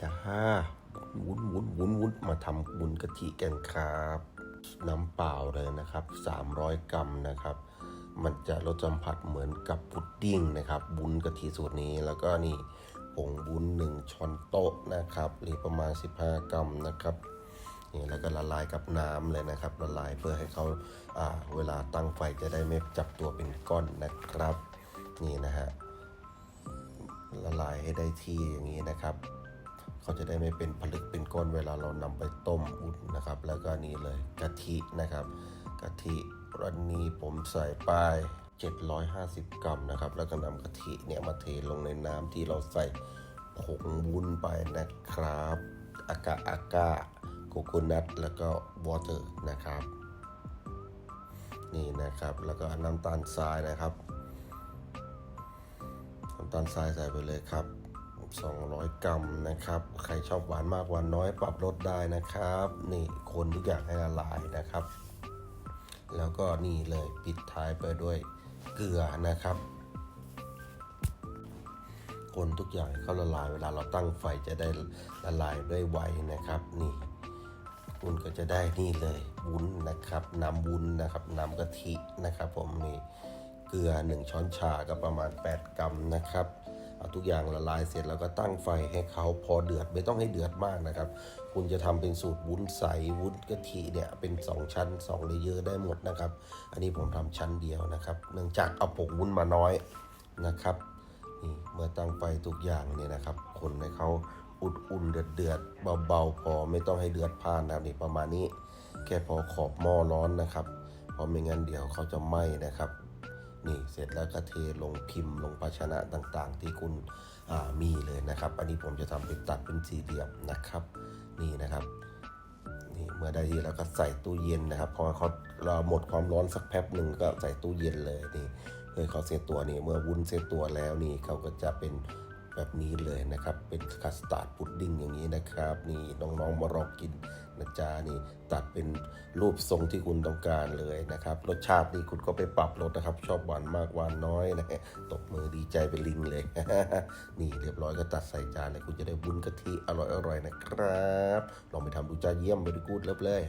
จ้าวุ้นวุ้นวุ้นวุ้นมาทำวุ้นกะทิกันครับ น้ำเปล่าเลยนะครับ 300 กรัมนะครับ มันจะรสสัมผัสเหมือนกับพุดดิ้งนะครับวุ้นกะทิสูตรนี้แล้วก็นี่ผงวุ้นหนึ่งช้อนโต๊ะนะครับหรือประมาณ 15 กรัมนะครับนี่แล้วก็ละลายกับน้ำเลยนะครับ ละลายเพื่อให้เขาอ่าเวลาตั้งไฟจะได้ไม่จับตัวเป็นก้อนนะครับ นี่นะฮะละลายให้ได้ที่อย่างนี้นะครับ เขาจะได้ไม่เป็นผลึกเป็นก้อนเวลาเรานำไปต้มอุ่นนะครับ แล้วก็นี่เลยกะทินะครับกะทิรันนี้ผมใส่ไป 750 กรัมนะครับ แล้วก็นำกะทิเนี่ยมาเทลงในน้ำที่เราใส่ผงวุ้นไปนะครับ อากาอากาโกโกนัทแล้วก็วอเตอร์นะครับ นี่นะครับ แล้วก็น้ำตาลทรายนะครับ น้ำตาลทรายใส่ไปเลยครับ 200 กรัมนะครับ ใครชอบหวานมากหวานน้อยปรับลดได้นะครับ นี่คนทุกอย่างให้ละลายนะครับ แล้วก็นี่เลยปิดท้ายไปด้วยเกลือนะครับ คนทุกอย่างให้เขาละลายเวลาเราตั้งไฟจะได้ละลายได้ไวนะครับ นี่คุณก็จะได้นี่เลยวุ้นนะครับน้ำวุ้นนะครับน้ำกะทินะครับ ผมนี่เกลือ 1 ช้อนชาก็ประมาณ 8 กรัมนะครับ เอาทุกอย่างละลายเสร็จแล้วก็ตั้งไฟให้เขาพอเดือดไม่ต้องให้เดือดมากนะครับ คุณจะทำเป็นสูตรวุ้นใสวุ้นกะทิเนี่ยเป็น 2 ชั้น2เลเยอร์ได้หมดนะครับ อันนี้ผมทำชั้นเดียวนะครับ เนื่องจากเอาผงวุ้นมาน้อยนะครับนี่เมื่อตั้งไฟทุกอย่างเนี่ยนะครับ คนให้เขาอุ่นๆเดือดเดือดๆเบาๆ พอไม่ต้องให้เดือดพล่านนะครับนี่ประมาณนี้ แค่พอขอบหม้อร้อนนะครับเพราะไม่งั้นเดี๋ยวเขาจะไหม้นะครับ นี่เสร็จแล้วก็เทลงพิมพ์ลงภาชนะต่างๆ ที่คุณมีเลยนะครับ อันนี้ผมจะทำเป็นตัดเป็นสี่เหลี่ยมนะครับ นี่นะครับนี่เมื่อได้ที่แล้วก็ใส่ตู้เย็นนะครับ พอเขาเราหมดความร้อนสักแป๊บหนึ่งก็ใส่ตู้เย็นเลยนี่เพื่อเขาเซตตัวนี่เมื่อวุ้นเซตตัวแล้วนี่เขาก็จะเป็น แบบนี้เลยนะครับ เป็นคัสตาร์ดพุดดิ้งอย่างนี้นะครับ นี่น้องๆมารอกินนะจ๊ะนี่ตัดเป็นรูปทรงที่คุณต้องการเลยนะครับ รสชาตินี่คุณก็ไปปรับรสนะครับ ชอบหวานมากหวานน้อยนะตบมือดีใจเป็นลิงเลย นี่เรียบร้อยก็ตัดใส่จานเลยคุณจะได้วุ้นกะทิอร่อยๆนะครับ ลองไปทำดูจ้าเยี่ยมไปดูกูดเลิฟเลย